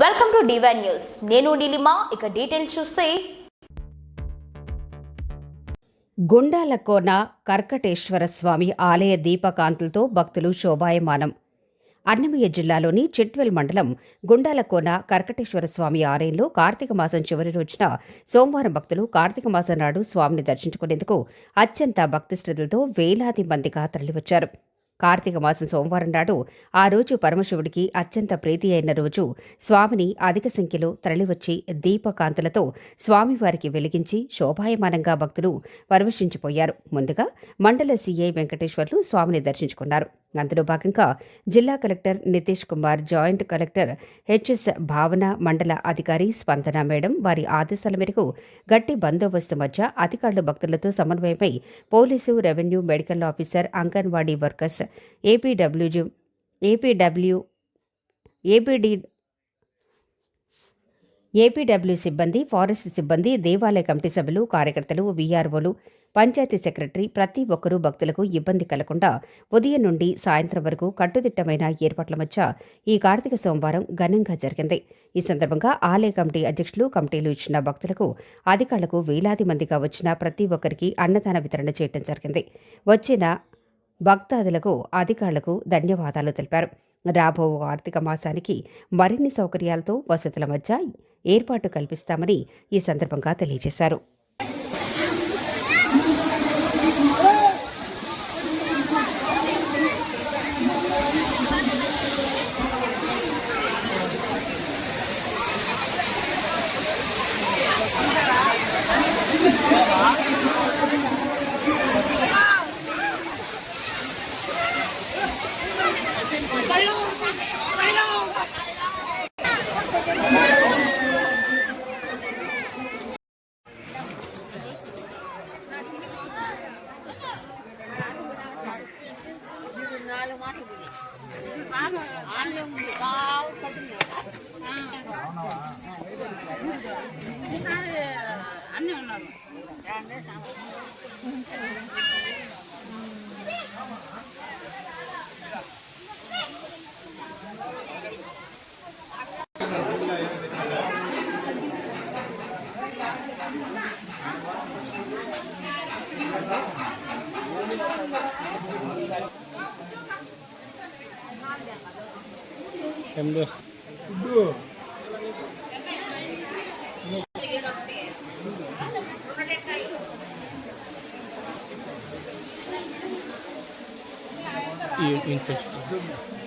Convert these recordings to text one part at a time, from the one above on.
Welcome to divine news నేను నీలిమా ఇక details చూస్తే. గుండాల కోన కర్కటేశ్వర స్వామి ఆలయ దీపకాంతులతో భక్తులు శోభాయమానం. అన్నమయ్య జిల్లాలోని చిట్వెల్ మండలం గుండాలకోన కర్కటేశ్వర స్వామి ఆలయంలో కార్తీక మాసం చివరి రోజున సోమవారం భక్తులు కార్తీక మాసం నాడు స్వామిని దర్శించుకునేందుకు అత్యంత భక్తి శ్రద్ధలతో వేలాది మందిగా తరలివచ్చారు. కార్తీక మాసం సోమవారం నాడు ఆ రోజు పరమశివుడికి అత్యంత ప్రీతి అయిన రోజు. స్వామిని అధిక సంఖ్యలో తరలివచ్చి దీపకాంతులతో స్వామివారికి వెలిగించి శోభాయమానంగా భక్తులు పరవశించిపోయారు. ముందుగా మండల సీఐ వెంకటేశ్వర్లు స్వామిని దర్శించుకున్నారు. అందులో భాగంగా జిల్లా collector Nitish Kumar joint collector HS Bhavana మండల అధికారి స్పందన మేడం వారి ఆదేశాల మేరకు గట్టి బందోబస్తు మధ్య అధికారులు భక్తులతో సమన్వయమై police revenue medical officer Anganwadi workers ఏపీడబ్ల్యూజు ఏపీడబ్ల్యూ ఏపీడీ ఏపీడబ్ల్యూ సిబ్బంది ఫారెస్ట్ సిబ్బంది దేవాలయ కమిటీ సభ్యులు కార్యకర్తలు వీఆర్ఓలు పంచాయతీ సెక్రటరీ ప్రతి ఒక్కరూ భక్తులకు ఇబ్బంది కలగకుండా ఉదయం నుండి సాయంత్రం వరకు కట్టుదిట్టమైన ఏర్పాట్ల మధ్య ఈ కార్తీక సోమవారం ఘనంగా జరిగింది. ఈ సందర్భంగా ఆలయ కమిటీ అధ్యక్షులు కమిటీలు ఇచ్చిన భక్తులకు అధికారులకు వేలాది మందిగా వచ్చిన ప్రతి ఒక్కరికి అన్నదాన వితరణ చేయడం జరిగింది. వచ్చిన భక్తాదులకు అధికారులకు ధన్యవాదాలు తెలిపారు. రాబో ఆర్థిక మాసానికి మరిన్ని సౌకర్యాలతో వసతుల మధ్య ఏర్పాటు కల్పిస్తామని ఈ సందర్భంగా తెలియజేశారు. అన్నీ ఉన్నారు Thank you. em được interesting.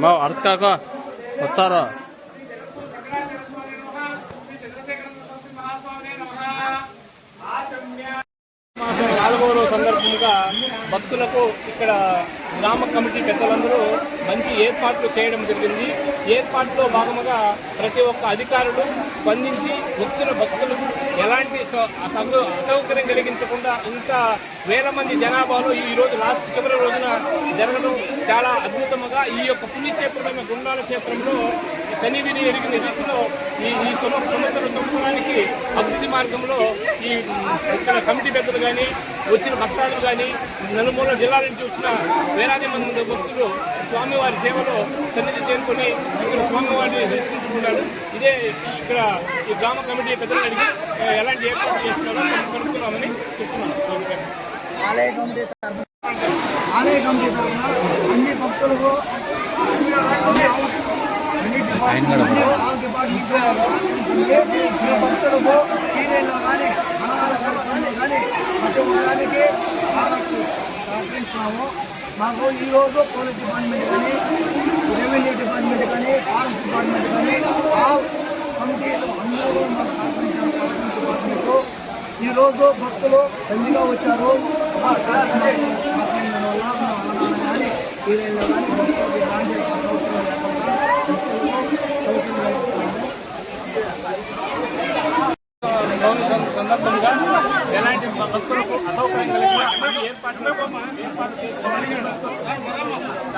మా నమః కాక మాసం నాలుగో సందర్భంగా భక్తులకు ఇక్కడ గ్రామ కమిటీ పెద్దలందరూ మంచి ఏర్పాట్లు చేయడం జరిగింది. ఏర్పాట్లో భాగముగా ప్రతి ఒక్క అధికారులు స్పందించి వచ్చిన భక్తులు ఎలాంటి అసౌకర్యం కలిగించకుండా ఇంత వేల మంది జనాభాలో ఈ రోజు లాస్ట్ చివరి రోజున జరగడం చాలా అద్భుతముగా ఈ యొక్క పుణ్యక్షేత్రమైన గుండాల క్షేత్రంలో కనివిని ఎరిగిన రీతిలో ఈ ఈ సమస్యలు సంవత్సరం సంవత్సరానికి అభివృద్ధి మార్గంలో ఈ ఇక్కడ కమిటీ పెద్దలు కానీ వచ్చిన భక్తాలు కానీ నలుమూల జిల్లాల నుంచి వచ్చిన వేలాది మంది భక్తులు స్వామివారి సేవలో సన్నిధి చేరుకొని ఇక్కడ స్వామివారిని దర్శించుకున్నారు ఇదే ఇక్కడ ఈ గ్రామ కమిటీ పెద్దలు అడిగి ఎలాంటి ఏర్పాట్లు చేస్తున్నారో మనం కనుక్కున్నామని చెప్తున్నాను. ఆలయ కమిటీ ఆలయ కమిటీ తరఫున అన్ని భక్తులకు భక్తులకు కానీ అనాథ కానీ ప్రతి సహకరిస్తున్నాము మాకు ఈరోజు పోలీస్ డిపార్ట్మెంట్ కానీ రెవెన్యూ డిపార్ట్మెంట్ కానీ ఫారెస్ట్ డిపార్ట్మెంట్ కానీ ఆల్ కమిటీలు అందరూ మాకు సహకరించారు. ఫారెస్ట్ డిపార్ట్మెంట్ ఈరోజు భక్తులు దండిగా వచ్చారు. ఆ కార్యక్రమం మాట్లాడడం వల్ల మా అన్నదానం కానీ ఈవేళ కానీ భక్తులకు ఎలాంటి సౌకర్యం లేకుండా భక్తులకు సౌకర్యం కలుగుతున్నాము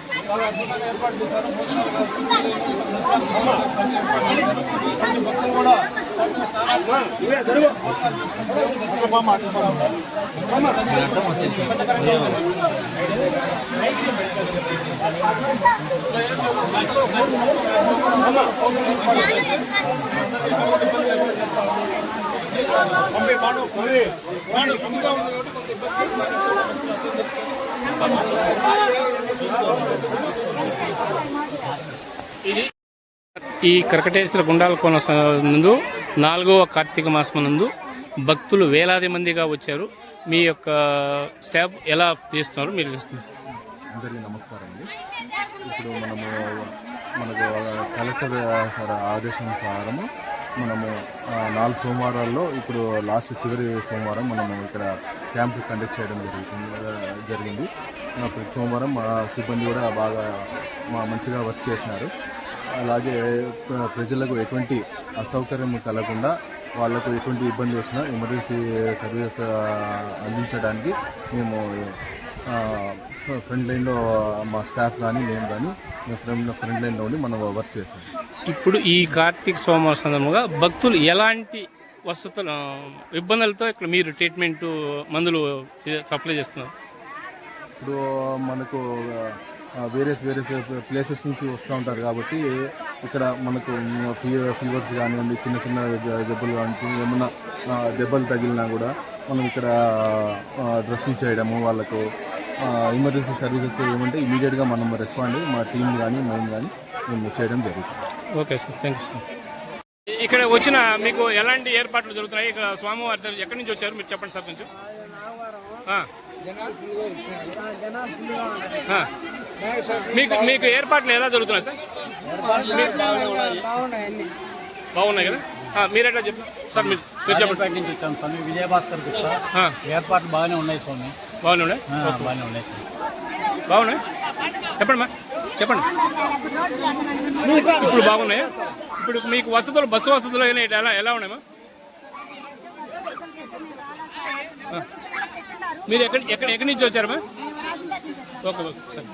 గారు చెప్తున్నారు ట్రాఫిక్ ఇబ్బంది లేకుండా మరియు వైపు వస్తూ కూడా ఈ కర్కటేశ్వర గుండాల కోన ముందు నందు నాలుగవ కార్తీక మాసం నందు భక్తులు వేలాది మందిగా వచ్చారు. మీ యొక్క స్టాఫ్ ఎలా చేస్తున్నారు? మీరు చేస్తున్నారు. అందరికీ నమస్కారం అండి. ఇప్పుడు మనము మనకు కలెక్టర్ సార్ ఆదేశానుసారము మనము నాలుగు సోమవారాల్లో ఇప్పుడు లాస్ట్ చివరి సోమవారం మనము ఇక్కడ క్యాంప్ కండక్ట్ చేయడం జరుగుతుంది జరిగింది. ప్రతి సోమవారం మా సిబ్బంది కూడా బాగా మా మంచిగా వర్క్ చేసినారు. అలాగే ప్రజలకు ఎటువంటి అసౌకర్యం కలగకుండా వాళ్ళకు ఎటువంటి ఇబ్బంది వచ్చినా ఎమర్జెన్సీ సర్వీస్ అందించడానికి మేము ఫ్రంట్ లైన్లో మా స్టాఫ్ కానీ మేము కానీ ఫ్రంట్ ఫ్రంట్ లైన్లో ఉండి మనం వర్క్ చేసాం. ఇప్పుడు ఈ కార్తీక సోమవారం సందర్భంగా భక్తులు ఎలాంటి వసతులు ఇబ్బందులతో ఇక్కడ మీరు ట్రీట్మెంట్ మందులు సప్లై చేస్తున్నారు? ఇప్పుడు మనకు వేరే వేరే ప్లేసెస్ నుంచి వస్తూ ఉంటారు కాబట్టి ఇక్కడ మనకు ఫీ ఫీవర్స్ కానివ్వండి చిన్న చిన్న జ- జబ్బులు కానీ ఏమన్నా దెబ్బలు తగిలినా కూడా మనం ఇక్కడ డ్రెస్సింగ్ చేయడము వాళ్ళకు ఎమర్జెన్సీ సర్వీసెస్ ఏమంటే ఇమీడియట్గా మనం రెస్పాండ్ అయ్యి మా టీం కానీ మేము కానీ మేము చేయడం జరుగుతుంది. Okay sir thank you sir ఇక్కడ వచ్చిన మీకు ఎలాంటి ఏర్పాట్లు జరుగుతున్నాయి? ఇక్కడ స్వామివారి దగ్గర ఎక్కడి నుంచి వచ్చారు? మీరు చెప్పండి సార్ కొంచెం. మీకు మీకు ఏర్పాట్లు ఎలా జరుగుతున్నాయి సార్? బాగున్నాయి కదా? మీరు ఎట్లా చెప్పండి సార్ మీరు చెప్పండి. విజయభాస్కర్ ఏర్పాట్లు బాగానే ఉన్నాయి స్వామి. బాగున్నాయి ఆ, బాగానే ఉన్నాయి. బాగున్నాయి? చెప్పండి మా చెప్పండి. ఇప్పుడు బాగున్నాయా? ఇప్పుడు మీకు వసతులు బస్సు వసతులు అయినా ఎలా ఎలా ఉన్నాయమ్మా. మీరు ఎక్కడి ఎక్కడ ఎక్కడి నుంచి వచ్చారమ్మా? Okay okay sir.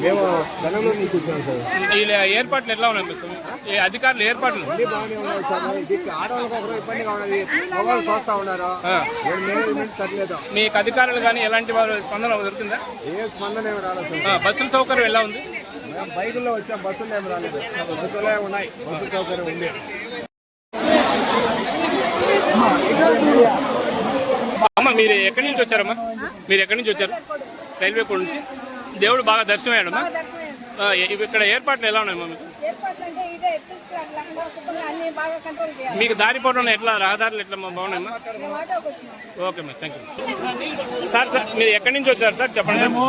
మేము బెంగళూరు నుంచి వచ్చాం సార్. ఏర్పాట్లు ఎట్లా ఉన్నాయి సార్ ఈ అధికారుల ఏర్పాట్లు? అన్ని బాగానే ఉన్నాయి సార్. దీనికి ఆడవాళ్ళకి ఒకరు ఇబ్బందిగా ఉన్నది మగవాళ్ళు చూస్తా ఉన్నారు? మేనేజ్మెంట్ సరిలేదు? మీకు అధికారులు కానీ ఎలాంటి వారు స్పందన దొరుకుతుందా? ఏ స్పందన ఏమి రాలేదు సార్. ఆ, బస్సుల సౌకర్యం ఎలా ఉంది? మేము బైకుల్లో వచ్చాం బస్సులు ఏమి రాలేదు. బస్సులే ఉన్నాయి. బస్సు సౌకర్యం ఉంది. అమ్మ మీరు ఎక్కడి నుంచి వచ్చారమ్మా? మీరు ఎక్కడి నుంచి వచ్చారు? రైల్వే కోడ్ నుంచి. దేవుడు బాగా దర్శనం అయ్యాడమ్మా ఆ, ఇవి ఇక్కడ ఏర్పాట్లు ఎలా ఉన్నాయమ్మా మీకు? మీకు దారి పోవడం ఎట్లా? రహదారులు ఎట్లా బాగున్నాయమ్మా? Okay ma'am thank you sir sir మీరు ఎక్కడి నుంచి వచ్చారు సార్? చెప్పండి మేము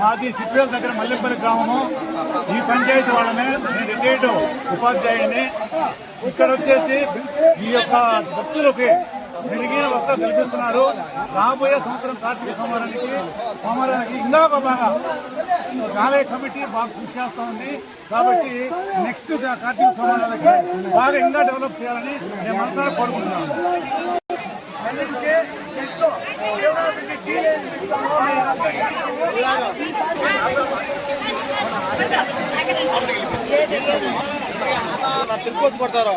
మాది సిట్వేల్ దగ్గర మల్లెపల్లి గ్రామము. ఈ పంచాయతీ వాళ్ళమే నేను రిటైర్డ్ ఉపాధ్యాయుడిని. ఇక్కడ వచ్చేసి ఈ యొక్క భక్తులకి మెరుగైన వస్త్రాలు కల్పిస్తున్నారు రాబోయే సంవత్సరం కార్తీక సోమవారానికి సోమవారానికి ఇంకా బాగా ఆలయ కమిటీ బాగా కృషి చేస్తా ఉంది. కాబట్టి నెక్స్ట్ కార్తీక సోమవారాలకి బాగా ఇంకా డెవలప్ చేయాలని నేను మనసారా కోరుకుంటున్నాను మళ్ళీ నెక్స్ట్ శివరాత్రికి కీలే తిరుపతి పడతారు